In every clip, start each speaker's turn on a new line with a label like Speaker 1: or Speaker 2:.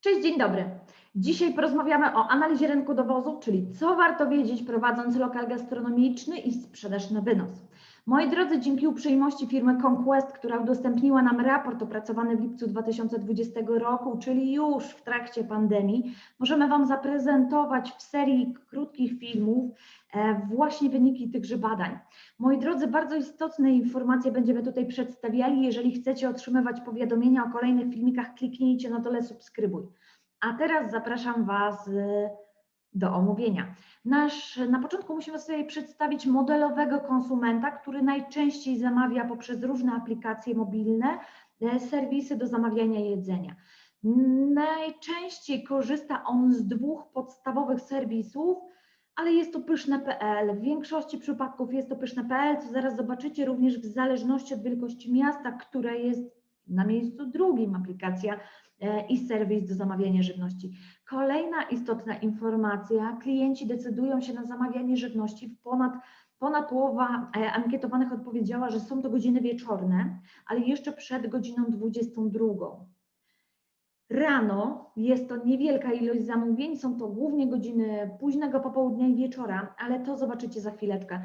Speaker 1: Cześć, dzień dobry. Dzisiaj porozmawiamy o analizie rynku dowozu, czyli co warto wiedzieć prowadząc lokal gastronomiczny i sprzedaż na wynos. Moi drodzy, dzięki uprzejmości firmy Conquest, która udostępniła nam raport opracowany w lipcu 2020 roku, czyli już w trakcie pandemii, możemy Wam zaprezentować w serii krótkich filmów e, właśnie wyniki tychże badań. Moi drodzy, bardzo istotne informacje będziemy tutaj przedstawiali. Jeżeli chcecie otrzymywać powiadomienia o kolejnych filmikach, kliknijcie na dole subskrybuj. A teraz zapraszam Was y, do omówienia. Nasz, na początku musimy sobie przedstawić modelowego konsumenta, który najczęściej zamawia poprzez różne aplikacje mobilne e, serwisy do zamawiania jedzenia. Najczęściej korzysta on z dwóch podstawowych serwisów, ale jest to pyszne.pl. W większości przypadków jest to pyszne.pl, co zaraz zobaczycie również w zależności od wielkości miasta, które jest na miejscu drugim aplikacja E, i serwis do zamawiania żywności. Kolejna istotna informacja, klienci decydują się na zamawianie żywności w ponad Ponad połowa e, ankietowanych odpowiedziała, że są to godziny wieczorne, ale jeszcze przed godziną 22. Rano jest to niewielka ilość zamówień, są to głównie godziny późnego popołudnia i wieczora, ale to zobaczycie za chwileczkę.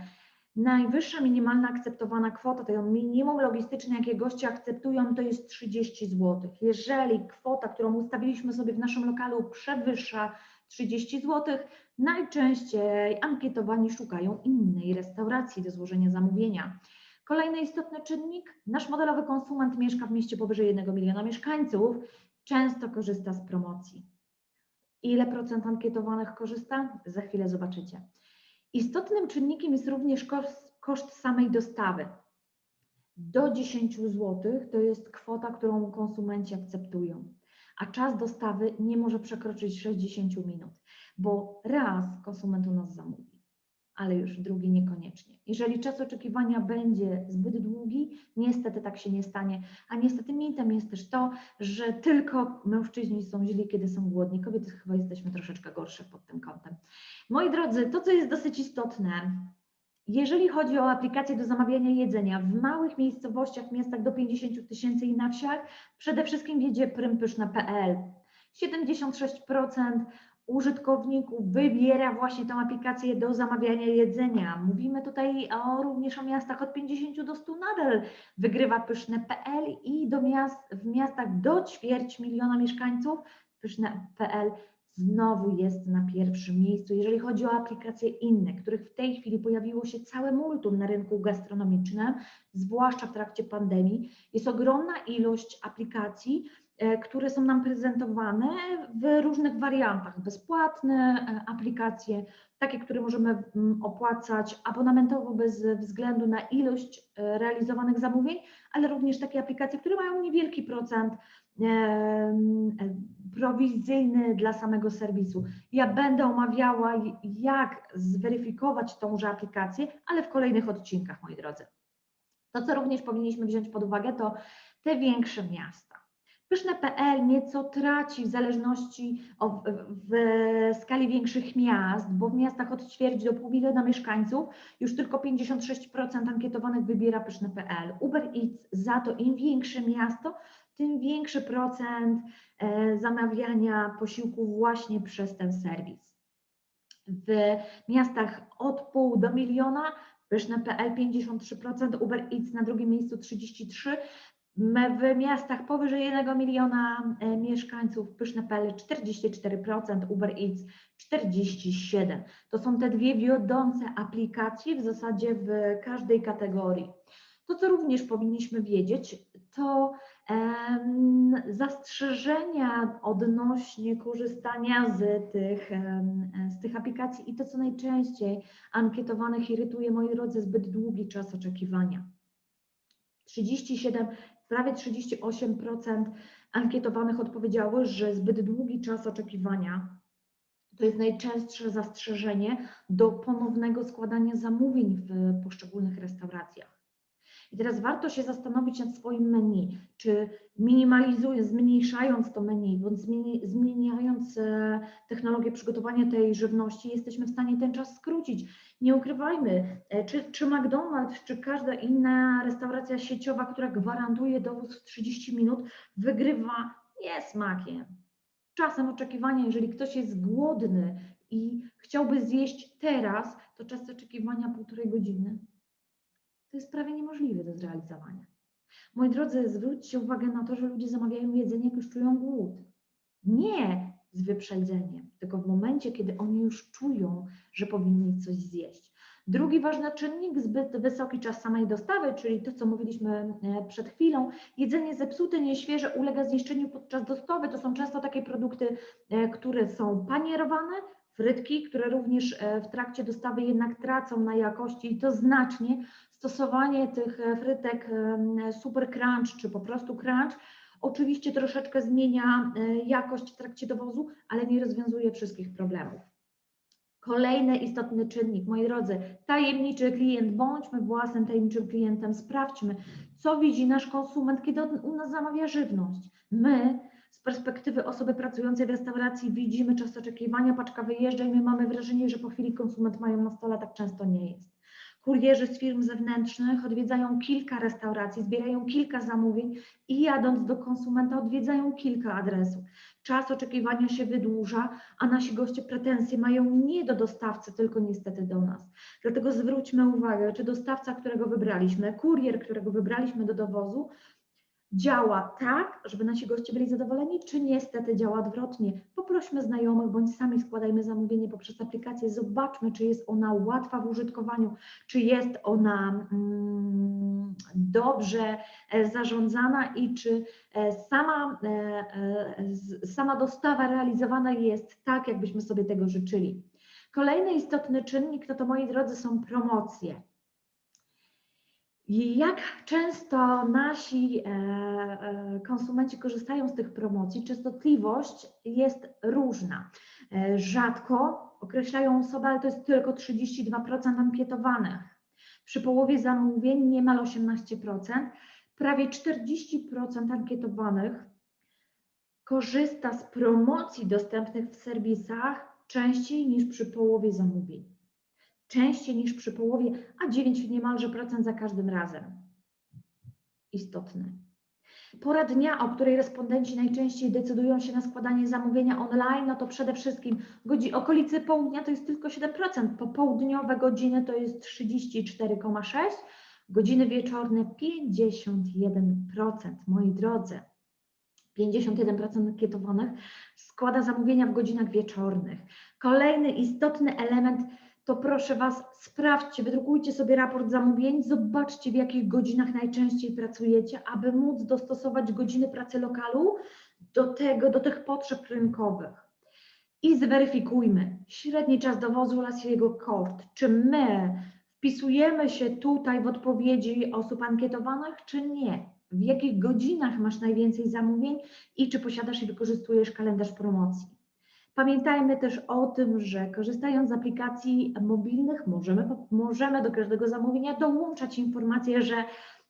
Speaker 1: Najwyższa minimalna akceptowana kwota, to minimum logistyczne, jakie goście akceptują, to jest 30 zł. Jeżeli kwota, którą ustawiliśmy sobie w naszym lokalu przewyższa 30 zł, najczęściej ankietowani szukają innej restauracji do złożenia zamówienia. Kolejny istotny czynnik, nasz modelowy konsument mieszka w mieście powyżej 1 miliona mieszkańców, często korzysta z promocji. Ile procent ankietowanych korzysta? Za chwilę zobaczycie. Istotnym czynnikiem jest również koszt, koszt samej dostawy. Do 10 zł to jest kwota, którą konsumenci akceptują, a czas dostawy nie może przekroczyć 60 minut, bo raz konsument u nas zamówi ale już drugi niekoniecznie. Jeżeli czas oczekiwania będzie zbyt długi, niestety tak się nie stanie. A niestety mitem jest też to, że tylko mężczyźni są źli, kiedy są głodni. Kobiety chyba jesteśmy troszeczkę gorsze pod tym kątem. Moi drodzy, to co jest dosyć istotne, jeżeli chodzi o aplikacje do zamawiania jedzenia w małych miejscowościach, miastach do 50 tysięcy i na wsiach, przede wszystkim wiedzie prympyszna.pl. 76% użytkowników wybiera właśnie tę aplikację do zamawiania jedzenia. Mówimy tutaj o, również o miastach od 50 do 100 nadal wygrywa pyszne.pl i do miast, w miastach do ćwierć miliona mieszkańców pyszne.pl znowu jest na pierwszym miejscu. Jeżeli chodzi o aplikacje inne, których w tej chwili pojawiło się całe multum na rynku gastronomicznym, zwłaszcza w trakcie pandemii, jest ogromna ilość aplikacji, które są nam prezentowane w różnych wariantach. Bezpłatne e, aplikacje, takie, które możemy mm, opłacać abonamentowo bez względu na ilość e, realizowanych zamówień, ale również takie aplikacje, które mają niewielki procent prowizyjny dla samego serwisu. Ja będę omawiała, jak zweryfikować tąże aplikację, ale w kolejnych odcinkach, moi drodzy. To, co również powinniśmy wziąć pod uwagę, to te większe miasta Pyszne.pl nieco traci w zależności od, w skali większych miast, bo w miastach od ćwierć do pół miliona mieszkańców już tylko 56% ankietowanych wybiera Pyszne.pl. Uber Eats za to im większe miasto, tym większy procent e, zamawiania posiłków właśnie przez ten serwis. W miastach od pół do miliona Pyszne.pl 53%, Uber Eats na drugim miejscu 33%, w miastach powyżej 1 miliona e, mieszkańców Pyszne.pl 44%, Uber Eats 47%. To są te dwie wiodące aplikacje w zasadzie w każdej kategorii. To, co również powinniśmy wiedzieć, to um, zastrzeżenia odnośnie korzystania z tych, um, z tych aplikacji i to, co najczęściej ankietowanych irytuje, moi drodzy, zbyt długi czas oczekiwania. 37 prawie 38% ankietowanych odpowiedziało, że zbyt długi czas oczekiwania to jest najczęstsze zastrzeżenie do ponownego składania zamówień w poszczególnych restauracjach. I teraz warto się zastanowić nad swoim menu, czy minimalizując, zmniejszając to menu, bądź zmieniając e, technologię przygotowania tej żywności, jesteśmy w stanie ten czas skrócić. Nie ukrywajmy, e, czy, czy McDonald's, czy każda inna restauracja sieciowa, która gwarantuje dowóz w 30 minut, wygrywa. Nie smakiem, Czasem oczekiwania, jeżeli ktoś jest głodny i chciałby zjeść teraz, to czas oczekiwania półtorej godziny. To jest prawie niemożliwe do zrealizowania. Moi drodzy, zwróćcie uwagę na to, że ludzie zamawiają jedzenie, jak już czują głód. Nie z wyprzedzeniem, tylko w momencie, kiedy oni już czują, że powinni coś zjeść. Drugi ważny czynnik, zbyt wysoki czas samej dostawy, czyli to, co mówiliśmy e, przed chwilą. Jedzenie zepsute, nieświeże ulega zniszczeniu podczas dostawy. To są często takie produkty, e, które są panierowane, frytki, które również e, w trakcie dostawy jednak tracą na jakości i to znacznie. Stosowanie tych frytek super crunch czy po prostu crunch oczywiście troszeczkę zmienia jakość w trakcie dowozu, ale nie rozwiązuje wszystkich problemów. Kolejny istotny czynnik, moi drodzy, tajemniczy klient, bądźmy własnym tajemniczym klientem, sprawdźmy, co widzi nasz konsument, kiedy on u nas zamawia żywność. My z perspektywy osoby pracującej w restauracji widzimy czas oczekiwania, paczka wyjeżdża i my mamy wrażenie, że po chwili konsument mają na stole, tak często nie jest. Kurierzy z firm zewnętrznych odwiedzają kilka restauracji, zbierają kilka zamówień i jadąc do konsumenta odwiedzają kilka adresów. Czas oczekiwania się wydłuża, a nasi goście pretensje mają nie do dostawcy, tylko niestety do nas. Dlatego zwróćmy uwagę, czy dostawca, którego wybraliśmy, kurier, którego wybraliśmy do dowozu, działa tak, żeby nasi goście byli zadowoleni, czy niestety działa odwrotnie. Poprośmy znajomych, bądź sami składajmy zamówienie poprzez aplikację, zobaczmy, czy jest ona łatwa w użytkowaniu, czy jest ona mm, dobrze e, zarządzana i czy e, sama, e, sama dostawa realizowana jest tak, jakbyśmy sobie tego życzyli. Kolejny istotny czynnik to to, moi drodzy, są promocje. Jak często nasi e, e, konsumenci korzystają z tych promocji? Częstotliwość jest różna. E, rzadko określają osoby, ale to jest tylko 32% ankietowanych. Przy połowie zamówień niemal 18%. Prawie 40% ankietowanych korzysta z promocji dostępnych w serwisach częściej niż przy połowie zamówień częściej niż przy połowie, a 9 niemalże procent za każdym razem. Istotne. Pora dnia, o której respondenci najczęściej decydują się na składanie zamówienia online, no to przede wszystkim godzi, okolicy południa to jest tylko 7%, popołudniowe godziny to jest 34,6%, godziny wieczorne 51%. Moi drodzy, 51% ankietowanych składa zamówienia w godzinach wieczornych. Kolejny istotny element to proszę Was, sprawdźcie, wydrukujcie sobie raport zamówień, zobaczcie w jakich godzinach najczęściej pracujecie, aby móc dostosować godziny pracy lokalu do tego, do tych potrzeb rynkowych. I zweryfikujmy średni czas dowozu oraz jego koszt. Czy my wpisujemy się tutaj w odpowiedzi osób ankietowanych, czy nie? W jakich godzinach masz najwięcej zamówień i czy posiadasz i wykorzystujesz kalendarz promocji? Pamiętajmy też o tym, że korzystając z aplikacji mobilnych możemy, możemy do każdego zamówienia dołączać informację, że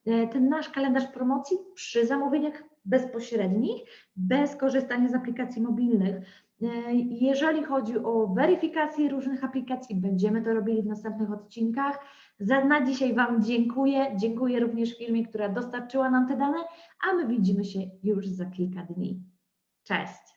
Speaker 1: e, ten nasz kalendarz promocji przy zamówieniach bezpośrednich, bez korzystania z aplikacji mobilnych. E, jeżeli chodzi o weryfikację różnych aplikacji, będziemy to robili w następnych odcinkach. Za na dzisiaj Wam dziękuję. Dziękuję również firmie, która dostarczyła nam te dane, a my widzimy się już za kilka dni. Cześć!